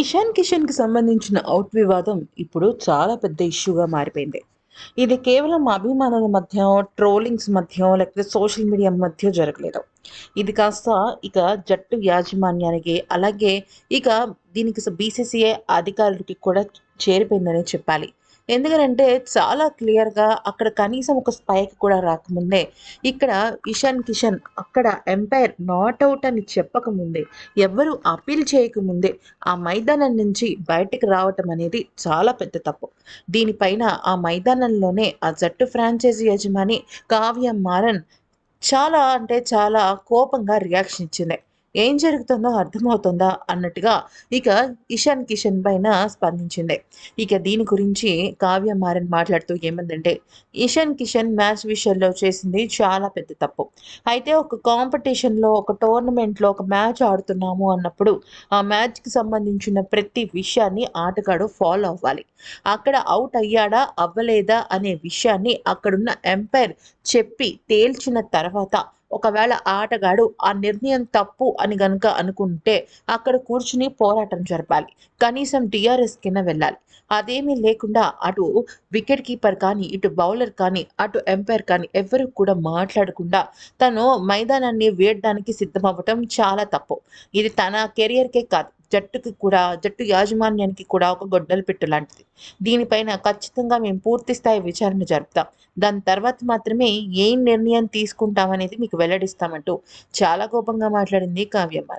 ఇషాన్ కిషన్కి సంబంధించిన అవుట్ వివాదం ఇప్పుడు చాలా పెద్ద ఇష్యూగా మారిపోయింది. ఇది కేవలం అభిమానుల మధ్య ట్రోలింగ్స్ మధ్య లేకపోతే సోషల్ మీడియా మధ్య జరగలేదు. ఇది కాస్త ఇక జట్టు యాజమాన్యానికి అలాగే ఇక దీనికి బీసీసీఐ అధికారులకి కూడా చేరిపోయిందనే చెప్పాలి. ఎందుకంటే చాలా క్లియర్గా అక్కడ కనీసం ఒక స్పైక్ కూడా రాకముందే ఇక్కడ ఇషాన్ కిషన్ అక్కడ ఎంపైర్ నాట్ అవుట్ అని చెప్పకముందే ఎవ్వరు అప్పీల్ చేయకముందే ఆ మైదానం నుంచి బయటికి రావటం అనేది చాలా పెద్ద తప్పు. దీనిపైన ఆ మైదానంలోనే ఆ జట్టు ఫ్రాంచైజీ యజమాని కావ్య మారన్ చాలా అంటే చాలా కోపంగా రియాక్షన్ ఇచ్చింది. ఏం జరుగుతుందో అర్థమవుతుందా అన్నట్టుగా ఇక ఇషాన్ కిషన్ పైన స్పందించింది. ఇక దీని గురించి కావ్య మారన్ మాట్లాడుతూ ఏమందంటే ఇషాన్ కిషన్ మ్యాచ్ విషయంలో చేసింది చాలా పెద్ద తప్పు. అయితే ఒక కాంపిటీషన్లో ఒక టోర్నమెంట్లో ఒక మ్యాచ్ ఆడుతున్నాము అన్నప్పుడు ఆ మ్యాచ్కి సంబంధించిన ప్రతి విషయాన్ని ఆటగాడు ఫాలో అవ్వాలి. అక్కడ అవుట్ అయ్యాడా అవ్వలేదా అనే విషయాన్ని అక్కడున్న ఎంపైర్ చెప్పి తేల్చిన తర్వాత ఒకవేళ ఆటగాడు ఆ నిర్ణయం తప్పు అని గనుక అనుకుంటే అక్కడ కూర్చుని పోరాటం జరపాలి. కనీసం టీఆర్ఎస్ కింద వెళ్ళాలి. అదేమీ లేకుండా అటు వికెట్ కీపర్ కానీ ఇటు బౌలర్ కానీ అటు ఎంపైర్ కానీ ఎవరు కూడా మాట్లాడకుండా తను మైదానాన్ని వేయడానికి సిద్ధమవ్వటం చాలా తప్పు. ఇది తన కెరియర్కే కాదు. జట్టుకి కూడా జట్టు యాజమాన్యానికి కూడా ఒక గొడ్డలు పెట్టు లాంటిది. దీనిపైన ఖచ్చితంగా మేము పూర్తి స్థాయి విచారణ జరుపుతాం. దాని తర్వాత మాత్రమే ఏం నిర్ణయం తీసుకుంటామనేది మీకు వెల్లడిస్తామంటూ చాలా కోపంగా మాట్లాడింది కావ్యమ్మ.